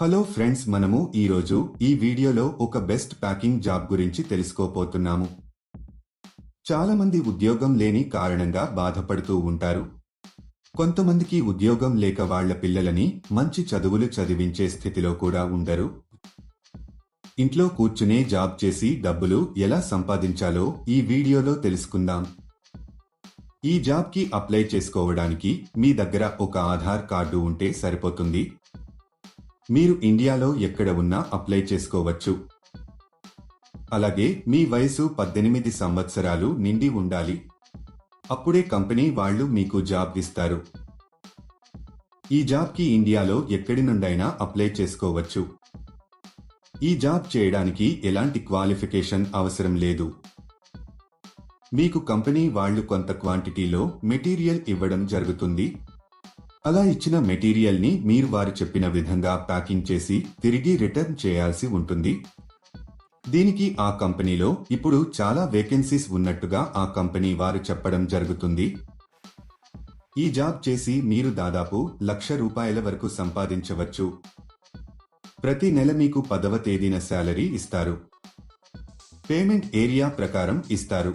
Hello friends మనము ఈరోజు ఈ వీడియోలో ఒక బెస్ట్ ప్యాకింగ్ జాబ్ గురించి తెలుసుకోపోతున్నాము చాలామంది ఉద్యోగం లేని కారణంగా బాధపడుతూ ఉంటారు. కొంతమందికి ఉద్యోగం లేక వాళ్ళ పిల్లలని మంచి చదువులు చదివించే స్థితిలో కూడా ఉండరు. ఇంట్లో కూర్చునే జాబ్ చేసి డబ్బులు ఎలా సంపాదించాలో ఈ వీడియోలో తెలుసుకుందాం. ఈ జాబ్కి అప్లై చేసుకోవడానికి మీ దగ్గర ఒక ఆధార్ కార్డు ఉంటే సరిపోతుంది. మీరు ఇండియాలో ఎక్కడ ఉన్నా అప్లై చేసుకోవచ్చు. అలాగే మీ వయసు పద్దెనిమిది సంవత్సరాలు నిండి ఉండాలి. అప్పుడే కంపెనీ వాళ్ళు మీకు జాబ్ ఇస్తారు. ఈ జాబ్కి ఇండియాలో ఎక్కడి నుండైనా అప్లై చేసుకోవచ్చు. ఈ జాబ్ చేయడానికి ఎలాంటి క్వాలిఫికేషన్ అవసరం లేదు. మీకు కంపెనీ వాళ్ళు కొంత క్వాంటిటీలో మెటీరియల్ ఇవ్వడం జరుగుతుంది. అలా ఇచ్చిన మెటీరియల్ని మీరు వారు చెప్పిన విధంగా ప్యాకింగ్ చేసి తిరిగి రిటర్న్ చేయాల్సి ఉంటుంది. దీనికి ఆ కంపెనీలో ఇప్పుడు చాలా వేకెన్సీస్ ఉన్నట్టుగా ఆ కంపెనీ వారు చెప్పడం జరుగుతుంది. ఈ జాబ్ చేసి మీరు దాదాపు లక్ష రూపాయల వరకు సంపాదించవచ్చు. ప్రతి నెల మీకు పదవ తేదీన శాలరీ ఇస్తారు. పేమెంట్ ఏరియా ప్రకారం ఇస్తారు.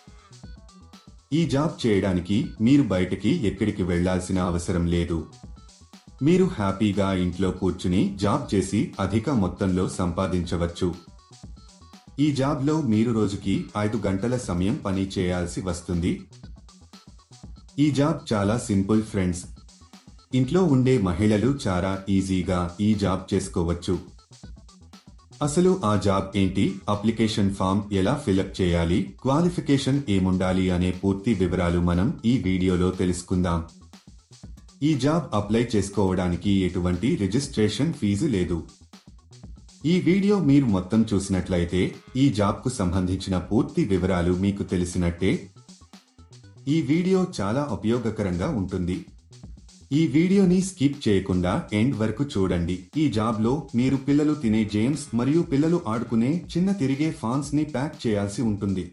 ఈ జాబ్ చేయడానికి మీరు బయటకి ఎక్కడికి వెళ్ళాల్సిన అవసరం లేదు. మీరు హ్యాపీగా ఇంట్లో కూర్చుని జాబ్ చేసి అధిక మొత్తంలో సంపాదించవచ్చు. ఈ జాబ్లో మీరు రోజుకి ఐదు గంటల సమయం పని చేయాల్సి వస్తుంది. ఈ జాబ్ చాలా సింపుల్ ఫ్రెండ్స్. ఇంట్లో ఉండే మహిళలు చాలా ఈజీగా ఈ జాబ్ చేసుకోవచ్చు. అసలు ఆ జాబ్ ఏంటి? అప్లికేషన్ ఫామ్ ఎలా ఫిలప్ చేయాలి? క్వాలిఫికేషన్ ఏముండాలి అనే పూర్తి వివరాలు మనం ఈ వీడియోలో తెలుసుకుందాం. ఈ జాబ్ అప్లై చేసుకోవడానికి ఎటువంటి రిజిస్ట్రేషన్ ఫీజు లేదు. ఈ వీడియో మీరు మొత్తం చూసినట్లయితే ఈ జాబ్కు సంబంధించిన పూర్తి వివరాలు మీకు తెలిసినట్టే. ఈ వీడియో చాలా ఉపయోగకరంగా ఉంటుంది. ఈ వీడియోని స్కిప్ చేయకుండా ఎండ్ వరకు చూడండి. ఈ జాబ్లో మీరు పిల్లలు తినే జేమ్స్ మరియు పిల్లలు ఆడుకునే చిన్న తిరిగే ఫాన్స్ని ప్యాక్ చేయాల్సి ఉంటుంది.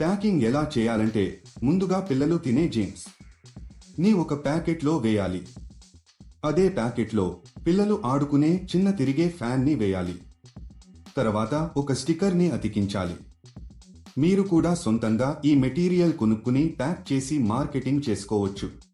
ప్యాకింగ్ ఎలా చేయాలంటే ముందుగా పిల్లలు తినే జేమ్స్ని ఒక ప్యాకెట్లో వేయాలి. అదే ప్యాకెట్లో పిల్లలు ఆడుకునే చిన్న తిరిగే ఫ్యాన్ని వేయాలి. తర్వాత ఒక స్టిక్కర్ని అతికించాలి. మీరు కూడా సొంతంగా ఈ మెటీరియల్ కొనుక్కుని ప్యాక్ చేసి మార్కెటింగ్ చేసుకోవచ్చు.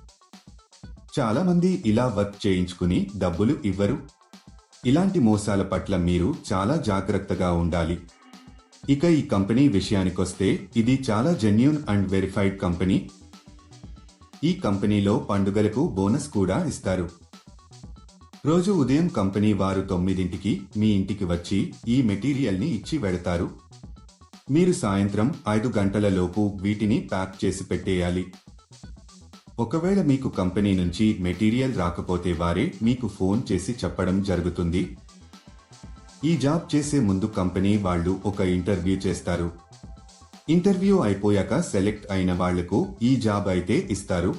చాలా మంది ఇలా వర్క్ చేయించుకుని డబ్బులు ఇవ్వరు. ఇలాంటి మోసాల పట్ల మీరు చాలా జాగ్రత్తగా ఉండాలి. ఇక ఈ కంపెనీ విషయానికొస్తే ఇది చాలా జెన్యున్ అండ్ వెరిఫైడ్ కంపెనీ. ఈ కంపెనీలో పండుగలకు బోనస్ కూడా ఇస్తారు. రోజు ఉదయం కంపెనీ వారు తొమ్మిదింటికి మీ ఇంటికి వచ్చి ఈ మెటీరియల్ని ఇచ్చి వెడతారు. మీరు సాయంత్రం ఐదు గంటల లోపు వీటిని ప్యాక్ చేసి పెట్టేయాలి. ఒకవేళ మీకు కంపెనీ నుంచి మెటీరియల్ రాకపోతే వారే మీకు ఫోన్ చేసి చెప్పడం జరుగుతుంది. ఈ జాబ్ చేసే ముందు కంపెనీ వాళ్ళు ఒక ఇంటర్వ్యూ చేస్తారు. ఇంటర్వ్యూ అయిపోయాక సెలెక్ట్ అయిన వాళ్ళకు ఈ జాబ్ అయితే ఇస్తారు.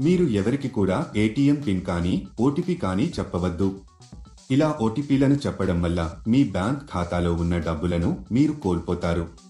మీరు ఎవరికి కూడా ఏటీఎం పిన్ కానీ ఓటీపీ కానీ చెప్పవద్దు. ఇలా ఓటీపీలను చెప్పడం వల్ల మీ బ్యాంక్ ఖాతాలో ఉన్న డబ్బులను మీరు కోల్పోతారు.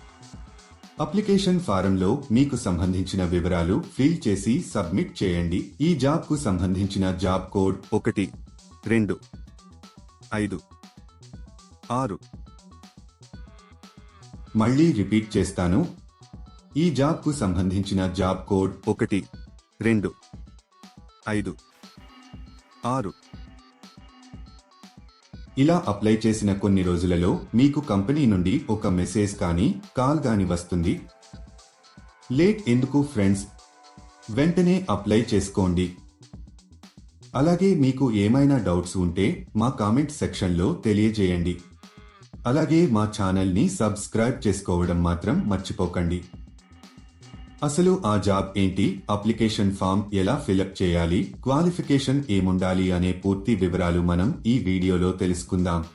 అప్లికేషన్ ఫారంలో మీకు సంబంధించిన వివరాలు ఫిల్ చేసి సబ్మిట్ చేయండి. ఈ జాబ్కు సంబంధించిన జాబ్ కోడ్ ఒకటి రెండు ఐదు ఆరు. మళ్ళీ రిపీట్ చేస్తాను. ఈ జాబ్కు సంబంధించిన జాబ్ కోడ్ ఒకటి రెండు ఐదు ఆరు. ఇలా అప్లై చేసిన కొన్ని రోజులలో మీకు కంపెనీ నుండి ఒక మెసేజ్ కానీ కాల్ కానీ వస్తుంది. లేట్ ఎందుకు ఫ్రెండ్స్? వెంటనే అప్లై చేసుకోండి. అలాగే మీకు ఏమైనా డౌట్స్ ఉంటే మా కామెంట్ సెక్షన్లో తెలియజేయండి. అలాగే మా ఛానల్ని సబ్స్క్రైబ్ చేసుకోవడం మాత్రం మర్చిపోకండి. అసలు ఆ జాబ్ ఏంటి? అప్లికేషన్ ఫామ్ ఎలా ఫిలప్ చేయాలి? క్వాలిఫికేషన్ ఏముండాలి? అనే పూర్తి వివరాలు మనం ఈ వీడియోలో తెలుసుకుందాం.